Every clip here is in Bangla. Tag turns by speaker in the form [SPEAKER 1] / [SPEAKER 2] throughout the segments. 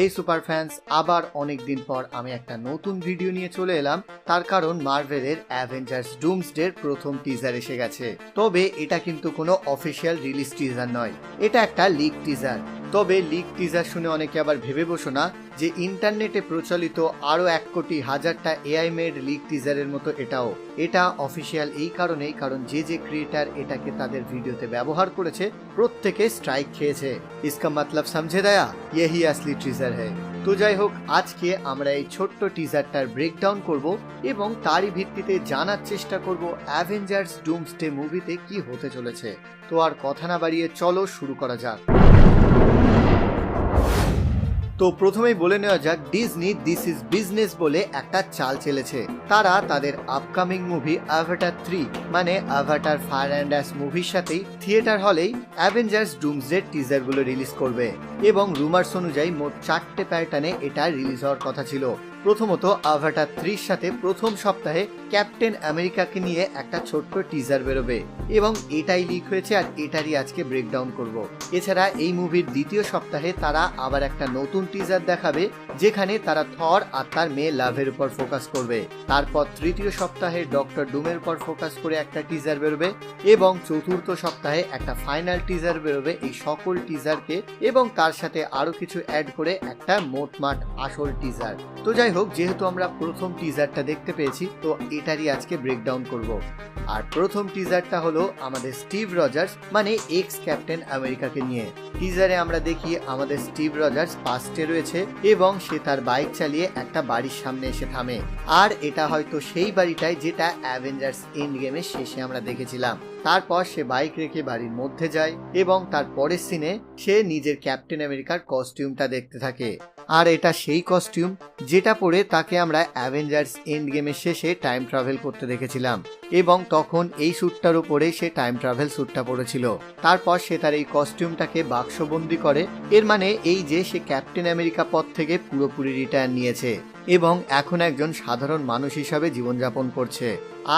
[SPEAKER 1] এই সুপার ফ্যান্স, আবার অনেক দিন পর আমি একটা নতুন ভিডিও নিয়ে চলে এলাম। তার কারণ মার্ভেলের অ্যাভেঞ্জার্স ডুমসডের প্রথম টিজার এসে গেছে। তবে এটা কিন্তু কোনো অফিসিয়াল রিলিজ টিজার নয়। এটা একটা লিক টিজার তবে লিক টিজার শুনে অনেকে আবার ভেবে বসো না যে ইন্টারনেটে প্রচলিত আরও এক কোটি হাজারটা এআই মেড লিক টিজারের মতো এটাও। এটা অফিসিয়াল এই কারণেই, কারণ যে যে ক্রিয়েটার এটাকে তাদের ভিডিওতে ব্যবহার করেছে, প্রত্যেকে স্ট্রাইক খেয়েছে। ইসকা মতলব সমঝে দেয়া ইয়েহি আসলি টিজার হ্যায় তো যাই হোক, আজকে আমরা এই ছোট্ট টিজারটার ব্রেকডাউন করব এবং তারই ভিত্তিতে জানার চেষ্টা করব অ্যাভেঞ্জার্স ডুমসডে মুভিতে কি হতে চলেছে। তো আর কথা না বাড়িয়ে চলো শুরু করা যাক। তো প্রথমেই বলে নেওয়া যাক ডিজনি দিস ইজ বিজনেস বলে একটা চাল চেলেছে। তারা তাদের আপকামিং মুভি অ্যাভাটার থ্রি মানে অ্যাভাটার ফায়ার অ্যান্ড অ্যাস মুভির সাথেই থিয়েটার হলেই অ্যাভেঞ্জার্স ডুমসডের টিজারগুলো রিলিজ করবে। এবং রুমার্স অনুযায়ী মোট চারটে প্যাটার্নে এটা রিলিজ হওয়ার কথা ছিল। প্রথমত আভাটার থ্রির সাথে প্রথম সপ্তাহে ক্যাপ্টেন আমেরিকাকে নিয়ে একটা ছোট্ট টিজার বেরোবে। এবং এটাই লিক হয়েছে আর এটারই আজকে ব্রেকডাউন করব। এছাড়া এই মুভির দ্বিতীয় সপ্তাহে তারা আবার একটা নতুন টিজার দেখাবে, যেখানে তারা থর আর তার মেয়ে লাভের উপর ফোকাস করবে। তারপর তৃতীয় সপ্তাহে ডক্টর ডুমের উপর ফোকাস করে একটা টিজার বেরোবে এবং চতুর্থ সপ্তাহে একটা ফাইনাল টিজার বেরোবে এই সকল টিজারকে এবং তার সাথে আরও কিছু অ্যাড করে একটা মোটমাট আসল টিজার তো যাই হোক, যেহেতু আমরা প্রথম টিজারটা দেখতে পেয়েছি, তো এটারই আজকে ব্রেকডাউন করব। আর প্রথম টিজারটা হলো আমাদের স্টিভ রজার্স মানে এক্স ক্যাপ্টেন আমেরিকাকে নিয়ে। টিজারে আমরা দেখি আমাদের স্টিভ রজার্স পাস্টে রয়েছে এবং সে তার বাইক চালিয়ে একটা বাড়ির সামনে এসে থামে। আর এটা হয়তো সেই বাড়িটাই যেটা অ্যাভেঞ্জার্স এন্ড গেমের শেষে আমরা দেখেছিলাম। তারপর সে বাইক রেখে বাড়ির মধ্যে যায় এবং তার পরের সিনে সে নিজের ক্যাপ্টেন আমেরিকার কস্টিউমটা দেখতে থাকে। আর এটা সেই কস্টিউম যেটা পরে তাকে আমরা অ্যাভেঞ্জার্স এন্ড গেমের শেষে টাইম ট্রাভেল করতে দেখেছিলাম। এবং তখন এই স্যুটটার উপরে সে টাইম ট্রাভেল স্যুটটা পরেছিল। তারপর সে তার এই কস্টিউমটাকে বাক্সবন্দি করে। এর মানে এই যে সে ক্যাপ্টেন আমেরিকা পদ থেকে পুরোপুরি রিটায়ার নিয়েছে। এবং এখন একজন সাধারণ মানুষ হিসাবে জীবনযাপন করছে।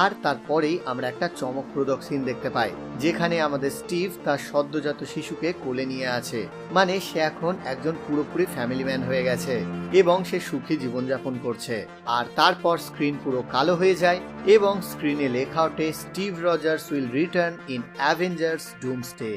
[SPEAKER 1] আর তারপরেই আমরা একটা চমকপ্রদক সিন দেখতে পাই, যেখানে আমাদের স্টিভ তার সদ্যজাত শিশুকে কোলে নিয়ে আছে। মানে সে এখন একজন পুরোপুরি ফ্যামিলি ম্যান হয়ে গেছে এবং সে সুখী জীবনযাপন করছে। আর তারপর স্ক্রিন পুরো কালো হয়ে যায় এবং স্ক্রিনে লেখা ওঠে Steve Rogers will return in Avengers Doomsday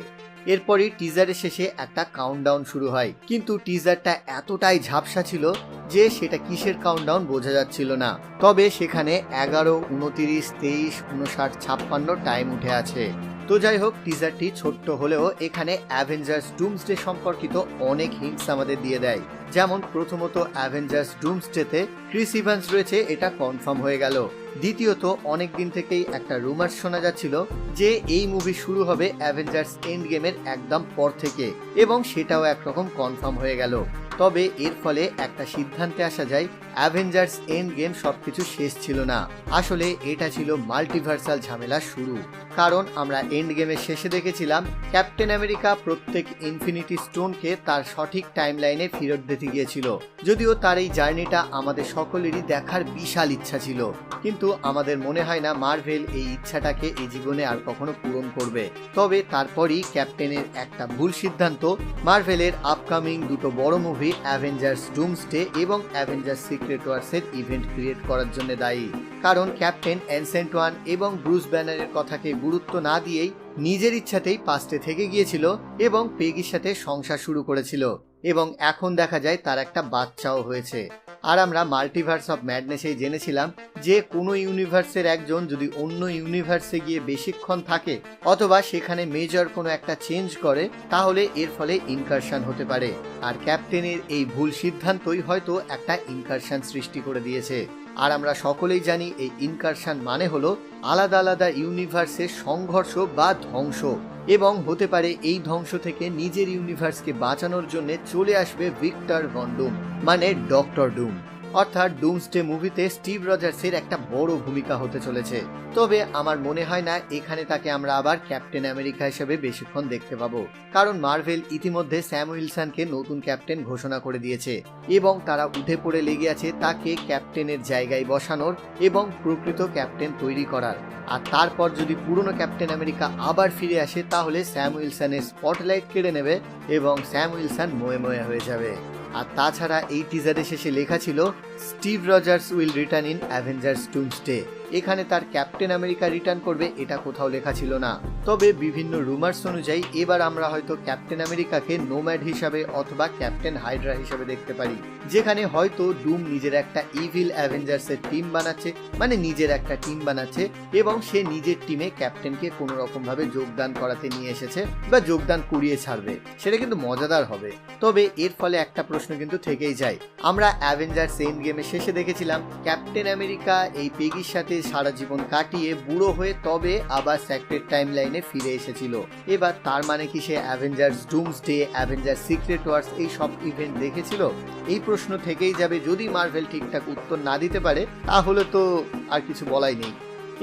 [SPEAKER 1] এরপরই টিজারের শেষে একটা কাউন্টডাউন শুরু হয়। কিন্তু টিজারটা এতটাই ঝাপসা ছিল যে সেটা কিসের কাউন্টডাউন বোঝা যাচ্ছিল না। তবে সেখানে এগারো, উনতিরিশ, তেইশ, উনষাট, ছাপ্পান্ন টাইম উঠে আছে। তো যাই হোক টিজারটি ছোট্ট হলেও এখানে অ্যাভেঞ্জার্স ডুমসডে সম্পর্কিত অনেক হিন্টস আমাদের দিয়ে দেয়। যেমন প্রথমত অ্যাভেঞ্জার্স ডুমসডেতে ক্রিস ইভান্স রয়েছে, এটা কনফার্ম হয়ে গেল। দ্বিতীয়ত অনেক দিন থেকেই একটা রুমার শোনা যাচ্ছিল যে এই মুভি শুরু হবে অ্যাভেঞ্জার্স এন্ড গেমের একদম পর থেকে, এবং সেটাও একরকম কনফার্ম হয়ে গেল। তবে এর ফলে একটা সিদ্ধান্তে আসা যায়, অ্যাভেঞ্জার্স এন্ড গেম সবকিছু শেষ ছিল না। আসলে এটা ছিল মাল্টিভার্সাল ঝামেলা শুরু। কারণ আমরা এন্ড গেমের শেষে দেখেছিলাম, ক্যাপ্টেন আমেরিকা প্রত্যেক ইনফিনিটি স্টোনকে তার সঠিক টাইম লাইনে ফেরত দিতে গিয়েছিল। যদিও তার এই জার্নিটা আমাদের সকলেরই দেখার বিশাল ইচ্ছা ছিল। কিন্তু আমাদের মনে হয় না মার্ভেল এই ইচ্ছাটাকে এই জীবনে আর কখনো পূরণ করবে। তবে তারপরই ক্যাপ্টেনের একটা ভুল সিদ্ধান্ত, মার্ভেলের আপকামিং দুটো বড় মুভি অ্যাভেঞ্জার্স ডুমসডে এবং অ্যাভেঞ্জার্স সিক্রেট ওয়ার্সের ইভেন্ট ক্রিয়েট করার জন্য দায়ী। কারণ ক্যাপ্টেন অ্যানসেন্ট ওয়ান এবং ব্রুস ব্যানারের কথাকে গুরুত্ব না দিয়েই নিজের ইচ্ছাতেই পাস্টে থেকে গিয়েছিল এবং পেগির সাথে সংসার শুরু করেছিল। এবং এখন দেখা যায় তার একটা বাচ্চাও হয়েছে। আর আমরা মাল্টিভার্স অফ ম্যাডনেসেই জেনেছিলাম যে কোনো ইউনিভার্সের একজন যদি অন্য ইউনিভার্সে গিয়ে বেশিক্ষণ থাকে অথবা সেখানে মেজর কোনো একটা চেঞ্জ করে, তাহলে এর ফলে ইনকারশন হতে পারে। আর ক্যাপ্টেনের এই ভুল সিদ্ধান্তই হয়তো একটা ইনকারশন সৃষ্টি করে দিয়েছে। আর আমরা সকলেই জানি এই ইনকারশন মানে হলো আলাদা আলাদা ইউনিভার্সের সংঘর্ষ বা ধ্বংস। এবং হতে পারে এই ধ্বংস থেকে নিজের ইউনিভার্সকে বাঁচানোর জন্য চলে আসবে ভিক্টর ভন্ডুম মানে ডক্টর ডুম। অর্থাৎ ডুমসডে মুভিতে স্টিভ রজার্সের একটা বড় ভূমিকা হতে চলেছে। তবে আমার মনে হয় না এখানে তাকে আমরা আবার ক্যাপ্টেন আমেরিকা হিসেবে বেশিক্ষণ দেখতে পাবো। কারণ মার্ভেল ইতিমধ্যে স্যাম উইলসনকে নতুন ক্যাপ্টেন ঘোষণা করে দিয়েছে এবং তারা উঠে পড়ে লেগে আছে তাকে ক্যাপ্টেনের জায়গায় বসানোর এবং প্রকৃত ক্যাপ্টেন তৈরি করার। আর তারপর যদি পুরনো ক্যাপ্টেন আমেরিকা আবার ফিরে আসে তাহলে স্যাম উইলসনের স্পটলাইট কেড়ে নেবে এবং স্যাম উইলসন ময়ে ময়ে হয়ে যাবে। আর তাছাড়া এই টিজারের শেষে লেখা ছিল Steve Rogers will return in Avengers Doomsday এখানে তার ক্যাপ্টেন আমেরিকা রিটার্ন করবে এটা কোথাও লেখা ছিল না। তবে বিভিন্ন রুমার্স অনুযায়ী এবার আমরা হয়তো ক্যাপ্টেন আমেরিকাকে নোম্যাড হিসাবে অথবা ক্যাপ্টেন হাইড্রা হিসাবে দেখতে পারি। যেখানে হয়তো ডুম নিজের একটা ইভিল অ্যাভেঞ্জার্সের টিম বানাচ্ছে মানে নিজের একটা টিম বানাচ্ছে, এবং সে নিজের টিমে ক্যাপ্টেনকে কোনো রকম ভাবে যোগদান করাতে নিয়ে এসেছে বা যোগদান করিয়ে ছাড়বে। সেটা কিন্তু মজাদার হবে। তবে এর ফলে একটা প্রশ্ন কিন্তু থেকেই যায়। আমরা অ্যাভেঞ্জার্স এন্ড গেমের শেষে দেখেছিলাম, ক্যাপ্টেন আমেরিকা এই পেগির সাথে সারা জীবন কাটিয়ে বুড়ো হয়ে তবে আবার স্যাক্রেট টাইম লাইনে ফিরে এসেছিল। এবার তার মানে কি সে Avengers Doomsday Avenger secret wars এই সব ইভেন্ট দেখেছিল? এই প্রশ্ন থেকেই যাবে যদি মার্ভেল ঠিকঠাক উত্তর না দিতে পারে, তাহলে তো আর কিছু বলাই নেই।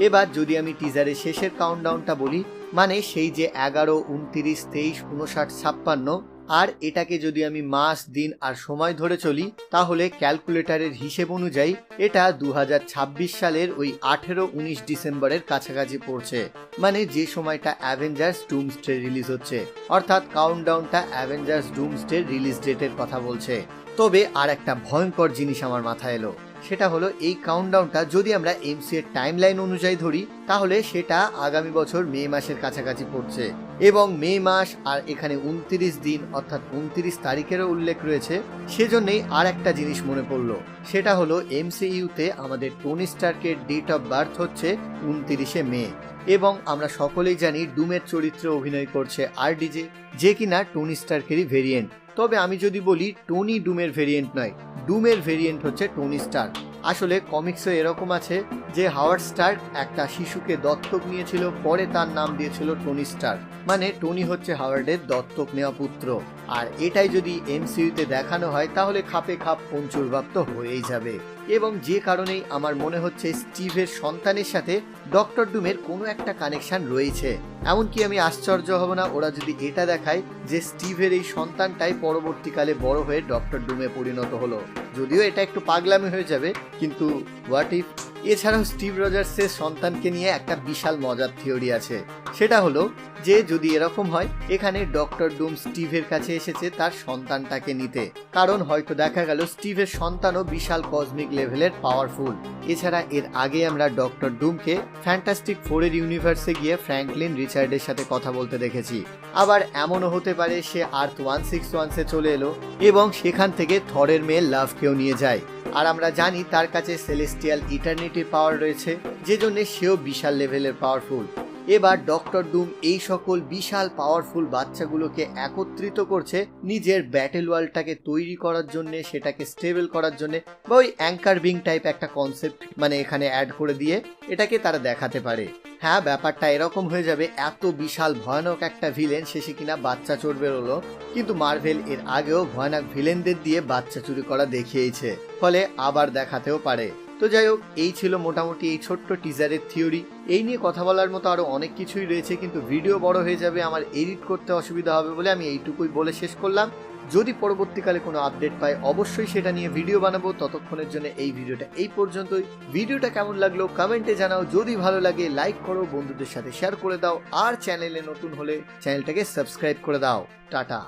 [SPEAKER 1] এবার যদি আমি টিজারের শেষের কাউন্টডাউনটা বলি মানে সেই যে এগারো, উনত্রিশ, তেইশ, উনষাট, ছাপ্পান্ন আর এটাকে যদি আমি মাস, দিন আর সময় ধরে চলি, তাহলে ক্যালকুলেটরের হিসেব অনুযায়ী এটা দু হাজার ছাব্বিশ সালের ওই আঠেরো উনিশ ডিসেম্বরের কাছাকাছি পড়ছে। মানে যে সময়টা অ্যাভেঞ্জার্স ডুমসডে রিলিজ হচ্ছে। অর্থাৎ কাউন্টডাউনটা অ্যাভেঞ্জার্স ডুমসডে রিলিজ ডেটের কথা বলছে। তবে আর একটা ভয়ঙ্কর জিনিস আমার মাথায় এলো। সেটা হলো এই কাউন্টডাউনটা যদি আমরা এমসি এর টাইম লাইন অনুযায়ী ধরি, তাহলে সেটা আগামী বছর মে মাসের কাছাকাছি পড়ছে। এবং মে মাস আর এখানে উনত্রিশ দিন, অর্থাৎ উনত্রিশ তারিখেরও উল্লেখ রয়েছে। সেজন্যই আর একটা জিনিস মনে পড়ল। সেটা হলো এমসিইউতে আমাদের টনি স্টার্কের ডেট অফ বার্থ হচ্ছে উনত্রিশে মে। এবং আমরা সকলেই জানি ডুমের চরিত্রে অভিনয় করছে আর ডিজে যে কিনা টনি স্টার্কেরই ভেরিয়েন্ট তবে আমি যদি বলি টনি ডুমের ভেরিয়েন্ট নয়, ডুমের ভেরিয়েন্ট হচ্ছে টনি স্টার্ক। আসলে কমিক্সে এরকম আছে যে হাওয়ার্ড স্টার্ক একটা শিশুকে দত্তক নিয়েছিল, পরে তার নাম দিয়েছিল টনি স্টার্ক। মানে টনি হচ্ছে হাওয়ার্ডের দত্তক নেওয়া পুত্র। আর এটাই যদি এমসিইউতে দেখানো হয়, তাহলে খাপে খাপ পঞ্চুরবাপ হয়েই যাবে। এবং যে কারণেই আমার মনে হচ্ছে স্টিভের সন্তানের সাথে ডক্টর ডুমের কোনো একটা কানেকশন রয়েছে। এমনকি আমি আশ্চর্য হব না, ওরা যদি এটা দেখায় যে স্টিভের এই সন্তানটাই পরবর্তীকালে বড় হয়ে ডক্টর ডুমে পরিণত হলো। যদিও এটা একটু পাগলামি হয়ে যাবে, কিন্তু হোয়াট ইফ এছাড়াও স্টিভ রজার্সের সন্তানকে নিয়ে একটা বিশাল মজার থিওরি আছে। সেটা হলো যে যদি এরকম হয়, এখানে ডক্টর ডুম স্টিভের কাছে এসেছে তার সন্তানটাকে নিতে। কারণ হয়তো দেখা গেল স্টিভের সন্তানও বিশাল কসমিক লেভেলের পাওয়ারফুল এছাড়া এর আগে আমরা ডক্টর ডুমকে ফ্যান্টাস্টিক ফোরের ইউনিভার্সে গিয়ে ফ্র্যাঙ্কলিন রিচার্ডের সাথে কথা বলতে দেখেছি। আবার এমনও হতে পারে সে আর্থ ওয়ান সিক্স ওয়ানসে চলে এলো এবং সেখান থেকে থরের মেয়ে লাভকেও নিয়ে যায়। আর আমরা জানি তার কাছে সেলেস্টিয়াল ইটার্নিটির পাওয়ার রয়েছে যে জন্য সেও বিশাল লেভেলের পাওয়ারফুল এবার ডক্টর ডুম এই সকল বিশাল পাওয়ারফুল বাচ্চাগুলোকে একত্রিত করছে নিজের ব্যাটেল ওয়ার্ল্ডটাকে তৈরি করার জন্য, সেটাকে স্টেবল করার জন্য বা ওই অ্যাঙ্কার বিং টাইপ একটা কনসেপ্ট মানে এখানে অ্যাড করে দিয়ে এটাকে তারা দেখাতে পারে। হ্যাঁ ব্যাপারটা এরকম হয়ে যাবে, এত বিশাল ভয়ানক একটা ভিলেন শেষে কিনা বাচ্চা চোর বেরোলো কিন্তু মার্ভেল এর আগেও ভয়ানক ভিলেনদের দিয়ে বাচ্চা চুরি করা দেখিয়েছে, ফলে আবার দেখাতেও পারে। তো যাই হোক, এই ছিল মোটামুটি এই ছোট্ট টিজারের থিওরি এই নিয়ে কথা বলার মতো আরও অনেক কিছুই রয়েছে, কিন্তু ভিডিও বড় হয়ে যাবে, আমার এডিট করতে অসুবিধা হবে বলে আমি এইটুকুই বলে শেষ করলাম। যদি পরবর্তীকালে কোনো আপডেট পাই, অবশ্যই সেটা নিয়ে ভিডিও বানাবো। ততক্ষণের জন্য এই ভিডিওটা এই পর্যন্তই। ভিডিওটা কেমন লাগল কমেন্টে জানাও। যদি ভালো লাগে লাইক করো, বন্ধুদের সাথে শেয়ার করে দাও। আর চ্যানেলে নতুন হলে চ্যানেলটাকে সাবস্ক্রাইব করে দাও। টাটা।